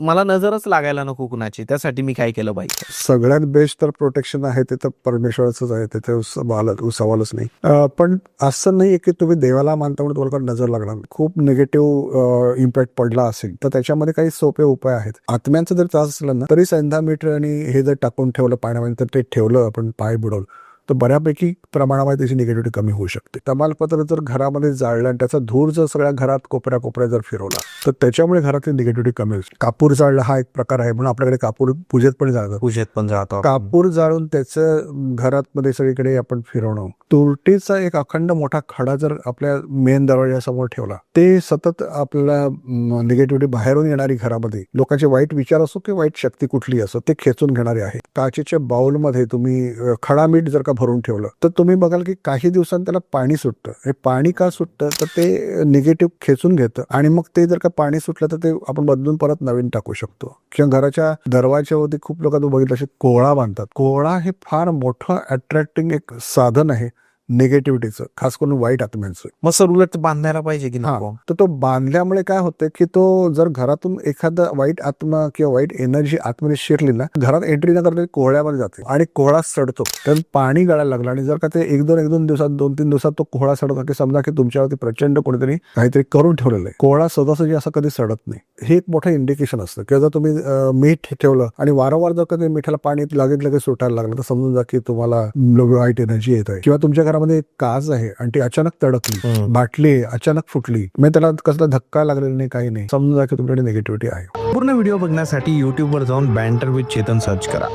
मला नजरच लागायला नको कुणाची. त्यासाठी मी काय केलं पाहिजे सगळ्यात बेस्ट तर प्रोटेक्शन आहे ते तर परमेश्वराचंच आहे. ते सवालच नाही. अं, पण असं नाही की तुम्ही देवाला मानता म्हणून तुम्हाला नजर लागणार नाही. खूप निगेटिव्ह इम्पॅक्ट पडला असेल तर त्याच्यामध्ये काही सोपे उपाय आहेत. आत्म्यांचा जर त्रास असला ना तरी संधा मीटर आणि हे जर टाकून ठेवलं पाण्यामध्ये तर ते ठेवलं आपण पाय बुडवलं. तर बऱ्यापैकी प्रमाणामध्ये त्याची निगेटिव्हिटी कमी होऊ शकते. तमालपत्र जर घरामध्ये जाळलं आणि त्याचा धूर जर सगळ्या घरात कोपऱ्या कोपऱ्या जर फिरवला तर त्याच्यामुळे घरातली निगेटिव्हिटी कमी होईल. कापूर जाळला हा एक प्रकार आहे म्हणून आपल्याकडे कापूर पूजेत पण जाळतात. पूजेत पण जातो आपण. कापूर जाळून त्याचं घरात मध्ये सगळीकडे आपण फिरवणं तुरटीचा एक अखंड मोठा खडा जर आपल्या मेन दरवाजासमोर ठेवला ते सतत आपल्याला निगेटिव्हिटी बाहेरून येणारी घरामध्ये लोकांचे वाईट विचार असो की वाईट शक्ती कुठली असो ते खेचून घेणारे आहे काचेच्या बाउलमध्ये तुम्ही खडा मीठ जर का भरून ठेवलं. तर तुम्ही बघाल की काही दिवसांनी त्याला पाणी सुटतं. हे पाणी का सुटतं? तर ते निगेटिव्ह खेचून घेतं. आणि मग ते जर का पाणी सुटलं तर ते आपण बदलून परत नवीन टाकू शकतो. किंवा घराच्या दरवाज्यावरती खूप लोक बघितलं असे कोहळा बांधतात. कोहळा हे फार मोठं अट्रॅक्टिंग एक साधन आहे. निगेटिव्हिटीचं खास करून वाईट आत्म्यांचं. मग सर उलट बांधायला पाहिजे की हा. तर तो बांधल्यामुळे काय होतं की तो जर घरातून एखादा वाईट आत्मा किंवा वाईट एनर्जी आतमध्ये शिरली ना घरात एंट्री न करता ती कोहळ्यामध्ये जाते आणि कोहळा सडतो. कारण पाणी गळायला लागलं आणि जर का ते एक दोन एक दोन दिवसात दोन तीन दिवसात तो कोहळा सडतो की समजा की तुमच्यावरती प्रचंड कोणीतरी काहीतरी करून ठेवलेलं आहे. कोहळा सहजासहजी असं कधी सडत नाही. हे एक मोठं इंडिकेशन असतं. किंवा जर तुम्ही अं, मीठ ठेवलं आणि वारंवार जर का ते मिठाला पाणी लगेच लगेच सुटायला लागलं तर समजून जा की तुम्हाला वाईट एनर्जी येत आहे किंवा तुमच्या घरामध्ये एक काज आहे आणि ती अचानक तडकली. बाटली अचानक फुटली. म्हणजे त्याला कसला धक्का लागलेला नाही काही नाही. समजून जा की तुमच्याकडे निगेटिव्हिटी आहे. पूर्ण व्हिडिओ बघण्यासाठी यूट्यूबवर जाऊन बँटर विथ चेतन सर्च करा.